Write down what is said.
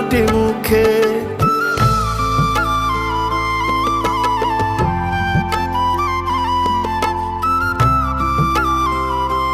দুটি মুখে